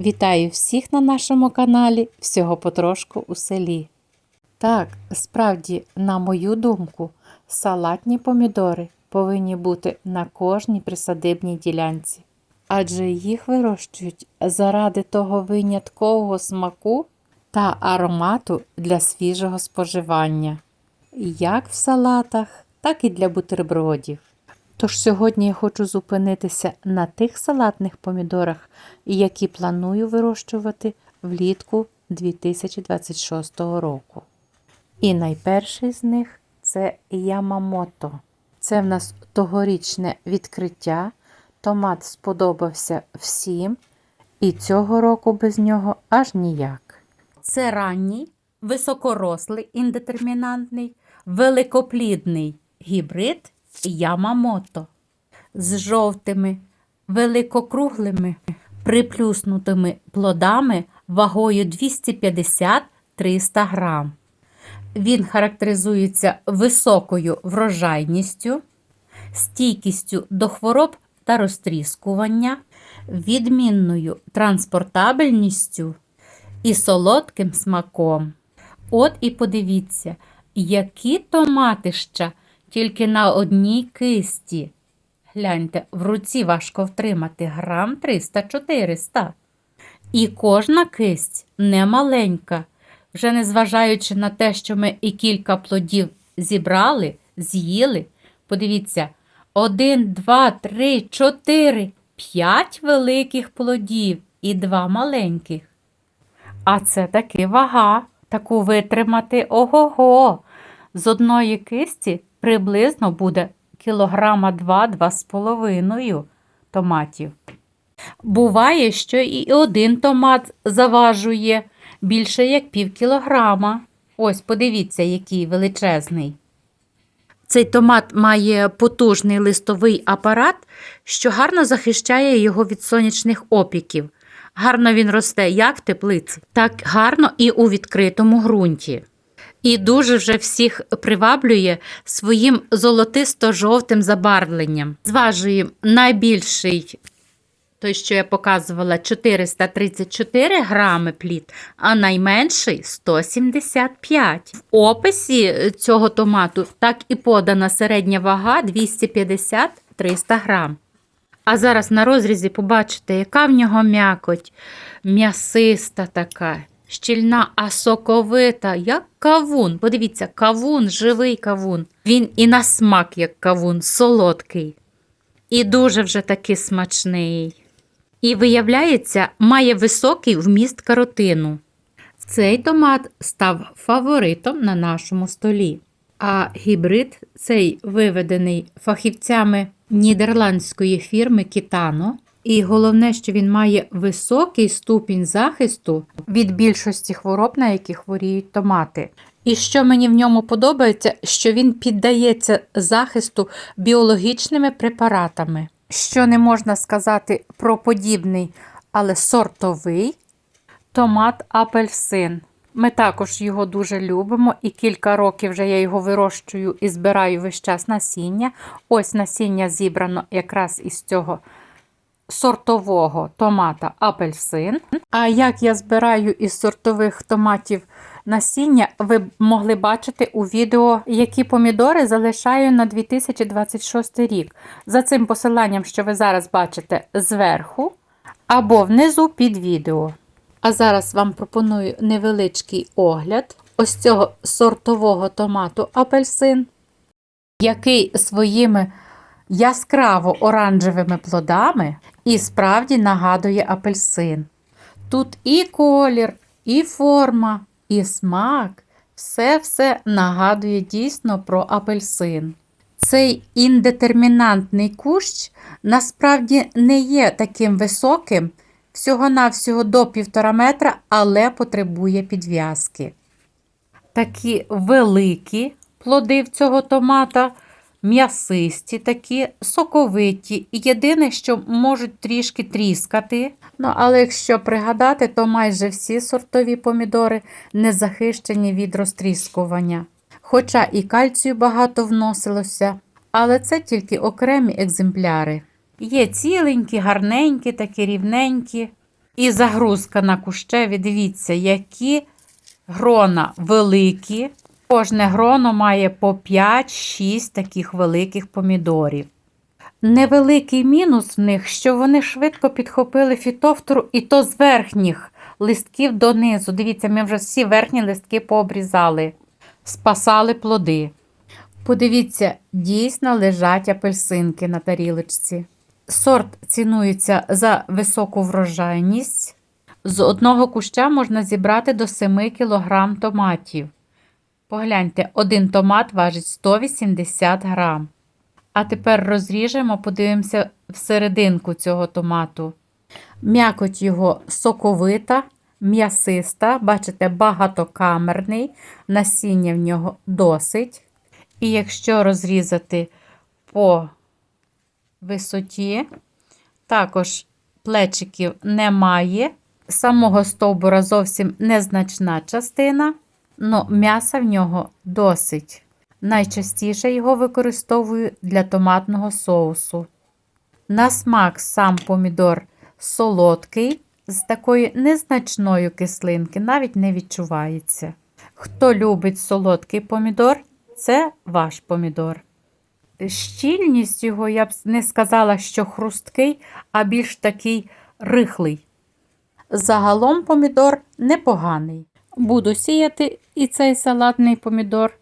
Вітаю всіх на нашому каналі Всього потрошку у селі. Так, справді, на мою думку, салатні помідори повинні бути на кожній присадибній ділянці, адже їх вирощують заради того виняткового смаку та аромату для свіжого споживання, як в салатах, так і для бутербродів. Тож сьогодні я хочу зупинитися на тих салатних помідорах, які планую вирощувати влітку 2026 року. І найперший з них це Ямамото. Це в нас тогорічне відкриття. Томат сподобався всім, і цього року без нього аж ніяк. Це ранній, високорослий індетермінантний, великоплідний гібрид Ямамото з жовтими, великокруглими, приплюснутими плодами вагою 250-300 грам. Він характеризується високою врожайністю, стійкістю до хвороб та розтріскування, відмінною транспортабельністю і солодким смаком. От і подивіться, які томатища тільки на одній кисті. Гляньте, в руці важко втримати грам 300-400. І кожна кисть не маленька, вже незважаючи на те, що ми і кілька плодів зібрали, з'їли. Подивіться, один, два, три, чотири, п'ять великих плодів і два маленьких. А це таки вага, таку витримати ого-го. З одної кисті приблизно буде кілограма 2-2 з половиною томатів. Буває, що і один томат заважує більше як пів кілограма. Ось подивіться, який величезний. Цей томат має потужний листовий апарат, що гарно захищає його від сонячних опіків. Гарно він росте як в теплиці, так гарно і у відкритому ґрунті. І дуже вже всіх приваблює своїм золотисто-жовтим забарвленням. Зважуємо найбільший, той, що я показувала, 434 грами плід, а найменший 175. В описі цього томату так і подана середня вага 250-300 грам. А зараз на розрізі побачите, яка в нього м'якоть, м'ясиста така, щільна, а соковита, як кавун. Подивіться, кавун, живий кавун. Він і на смак, як кавун, солодкий. І дуже вже таки смачний. І, виявляється, має високий вміст каротину. Цей томат став фаворитом на нашому столі. А гібрид цей виведений фахівцями нідерландської фірми Кітано. І головне, що він має високий ступінь захисту від більшості хвороб, на які хворіють томати. І що мені в ньому подобається, що він піддається захисту біологічними препаратами. Що не можна сказати про подібний, але сортовий томат апельсин. Ми також його дуже любимо, і кілька років вже я його вирощую і збираю весь час насіння. Ось насіння зібрано якраз із цього сортового томата апельсин. А як я збираю із сортових томатів насіння, ви могли бачити у відео, які помідори залишаю на 2026 рік. За цим посиланням, що ви зараз бачите зверху або внизу під відео. А зараз вам пропоную невеличкий огляд ось цього сортового томату апельсин, який своїми яскраво оранжевими плодами і справді нагадує апельсин. Тут і колір, і форма, і смак все-все нагадує дійсно про апельсин. Цей індетермінантний кущ насправді не є таким високим, всього-навсього до півтора метра, але потребує підв'язки. Такі великі плоди в цього томата, м'ясисті, такі соковиті. І єдине, що можуть трішки тріскати. Ну, але якщо пригадати, то майже всі сортові помідори не захищені від розтріскування. Хоча і кальцію багато вносилося, але це тільки окремі екземпляри. Є ціленькі, гарненькі, такі рівненькі. І загрузка на кущеві, дивіться, які грона великі. Кожне гроно має по 5-6 таких великих помідорів. Невеликий мінус в них, що вони швидко підхопили фітофтору, і то з верхніх листків донизу. Дивіться, ми вже всі верхні листки пообрізали, спасали плоди. Подивіться, дійсно лежать апельсинки на тарілочці. Сорт цінується за високу врожайність. З одного куща можна зібрати до 7 кг томатів. Погляньте, один томат важить 180 грам. А тепер розріжемо, подивимося всерединку цього томату. М'якоть його соковита, м'ясиста, бачите, багатокамерний, насіння в нього досить. І якщо розрізати по висоті, також плечиків немає. Самого стовбура зовсім незначна частина, але м'яса в нього досить. Найчастіше його використовую для томатного соусу. На смак сам помідор солодкий, з такої незначної кислинки, навіть не відчувається. Хто любить солодкий помідор, це ваш помідор. Щільність його, я б не сказала, що хрусткий, а більш такий рихлий. Загалом помідор непоганий. Буду сіяти і цей салатний помідор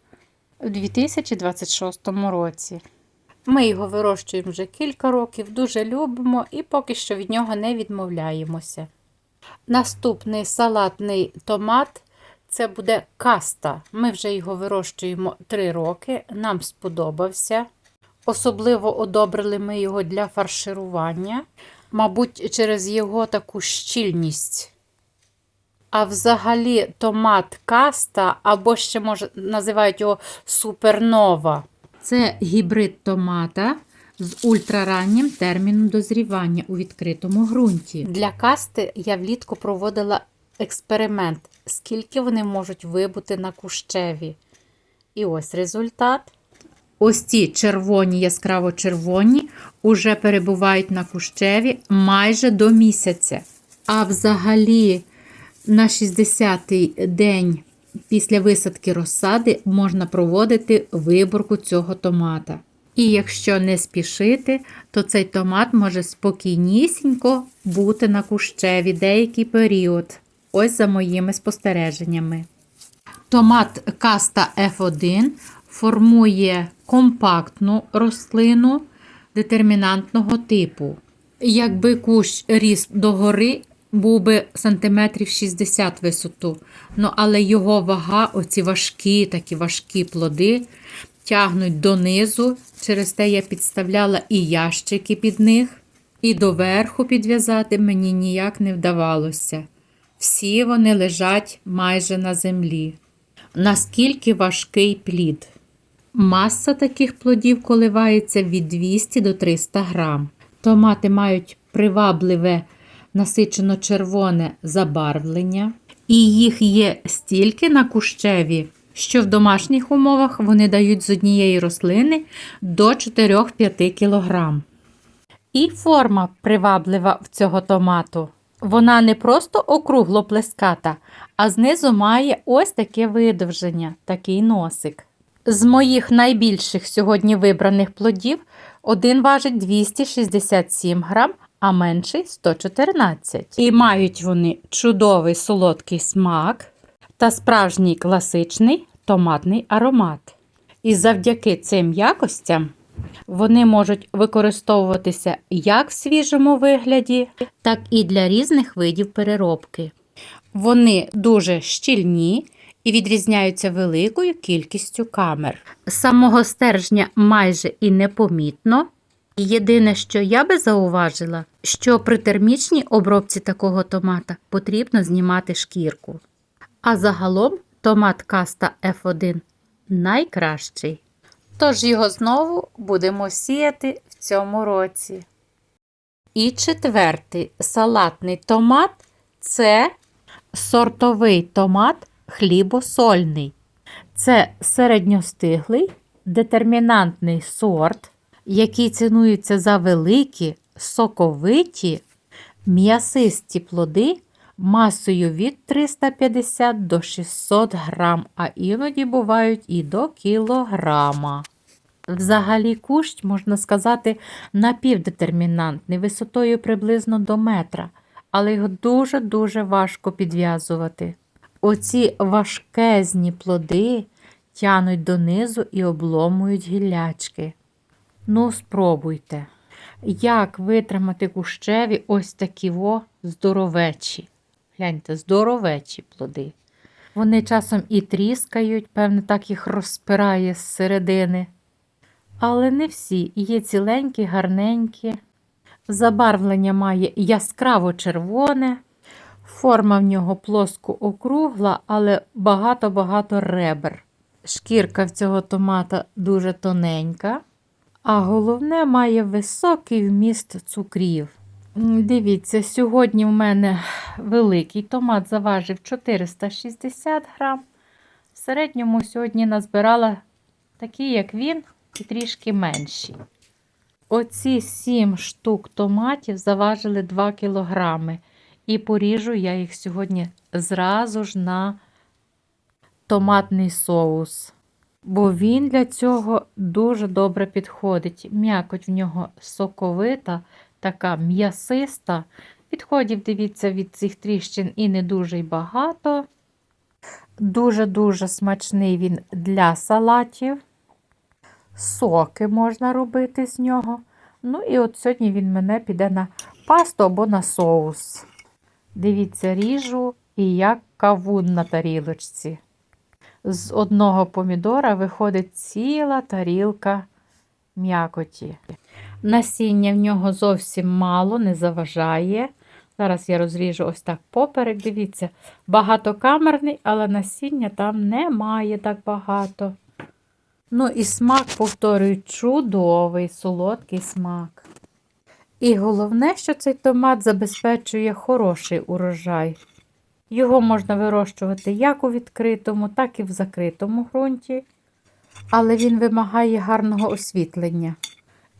у 2026 році. Ми його вирощуємо вже кілька років, дуже любимо і поки що від нього не відмовляємося. Наступний салатний томат це буде каста. Ми вже його вирощуємо 3 роки, нам сподобався. Особливо одобрили ми його для фарширування, мабуть, через його таку щільність. А взагалі томат каста, або ще може називають його супернова. Це гібрид томата з ультрараннім терміном дозрівання у відкритому ґрунті. Для касти я влітку проводила експеримент, скільки вони можуть вибути на кущеві. І ось результат. Ось ці червоні, яскраво червоні, уже перебувають на кущеві майже до місяця. А взагалі, на 60-й день після висадки розсади можна проводити виборку цього томата. І якщо не спішити, то цей томат може спокійнісінько бути на кущеві деякий період. Ось за моїми спостереженнями. Томат каста F1 формує компактну рослину детермінантного типу. Якби кущ ріс догори, був би сантиметрів 60 висоту. Ну, але його вага, оці важкі, такі важкі плоди, тягнуть донизу. Через те я підставляла і ящики під них, і доверху підв'язати мені ніяк не вдавалося. Всі вони лежать майже на землі. Наскільки важкий плід? Маса таких плодів коливається від 200 до 300 грам. Томати мають привабливе насичено червоне забарвлення, і їх є стільки на кущеві, що в домашніх умовах вони дають з однієї рослини до 4-5 кг. І форма приваблива в цього томату. Вона не просто округло плеската, а знизу має ось таке видовження, такий носик. З моїх найбільших сьогодні вибраних плодів один важить 267 грам, а менший 114. І мають вони чудовий солодкий смак та справжній класичний томатний аромат. І завдяки цим якостям вони можуть використовуватися як в свіжому вигляді, так і для різних видів переробки. Вони дуже щільні і відрізняються великою кількістю камер. Самого стержня майже і непомітно. Єдине, що я би зауважила, що при термічній обробці такого томата потрібно знімати шкірку. А загалом томат каста F1 найкращий. Тож його знову будемо сіяти в цьому році. І четвертий салатний томат це сортовий томат хлібосольний. Це середньостиглий детермінантний сорт, який цінується за великі, соковиті, М'ясисті плоди масою від 350 до 600 грам, а іноді бувають і до кілограма. Взагалі кущ, можна сказати, напівдетермінантний, висотою приблизно до метра, але його дуже-дуже важко підв'язувати. Оці важкезні плоди тянуть донизу і обломують гіллячки. Ну, спробуйте. Як витримати кущеві ось такі во здоровечі. Гляньте, здоровечі плоди. Вони часом і тріскають, певне, так їх розпирає з середини. Але не всі. Є ціленькі, гарненькі. Забарвлення має яскраво червоне. Форма в нього плоско округла, але багато-багато ребер. Шкірка в цього томата дуже тоненька, а головне має високий вміст цукрів. Дивіться, сьогодні в мене великий томат заважив 460 грам. В середньому сьогодні назбирала такі, як він, і трішки менші. Оці 7 штук томатів заважили 2 кілограми. І поріжу я їх сьогодні зразу ж на томатний соус. Бо він для цього дуже добре підходить. М'якоть в нього соковита, така м'ясиста. Відходів, дивіться, від цих тріщин і не дуже й багато. Дуже-дуже смачний він для салатів. Соки можна робити з нього. Ну і от сьогодні він мене піде на пасту або на соус. Дивіться, ріжу і як кавун на тарілочці. З одного помідора виходить ціла тарілка м'якоті. Насіння в нього зовсім мало, не заважає. Зараз я розріжу ось так поперек. Дивіться, багатокамерний, але насіння там немає так багато. Ну і смак, повторюю, чудовий, солодкий смак. І головне, що цей томат забезпечує хороший урожай. Його можна вирощувати як у відкритому, так і в закритому ґрунті, але він вимагає гарного освітлення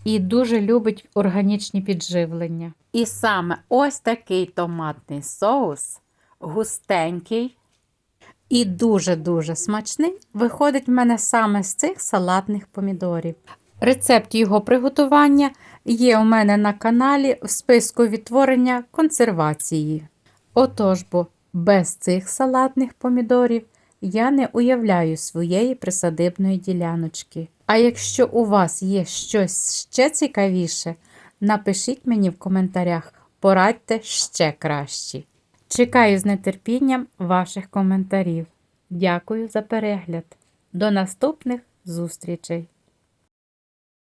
і дуже любить органічні підживлення. І саме ось такий томатний соус, густенький і дуже-дуже смачний, виходить в мене саме з цих салатних помідорів. Рецепт його приготування є у мене на каналі в списку відтворення консервації. Отож бо, без цих салатних помідорів я не уявляю своєї присадибної діляночки. А якщо у вас є щось ще цікавіше, напишіть мені в коментарях, порадьте ще кращі. Чекаю з нетерпінням ваших коментарів. Дякую за перегляд. До наступних зустрічей!